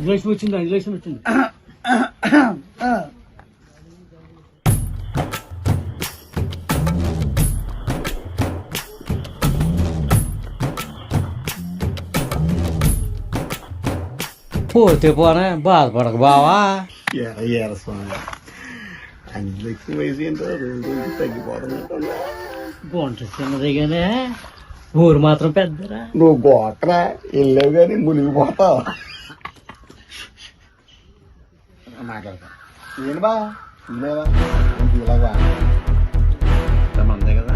అంజలక్ష్మి వచ్చింది అంజలక్ష్మి వచ్చింది పోతే పోనే బాధపడక బావా. ఎర ఎర స్వామి? అన్ని లక్షల వయసు ఏంటో రోజు రోజు తగ్గిపోతున్నట్టుందా గుంట చిన్నదిగానే ఊరు మాత్రం పెద్దరా? నువ్వు గోట్రా వెళ్ళావు కానీ మునిగిపోతావు? మాట్లాడతాను. ఏంటి బా ఇలాగా? ఇలాగా అంతే గారు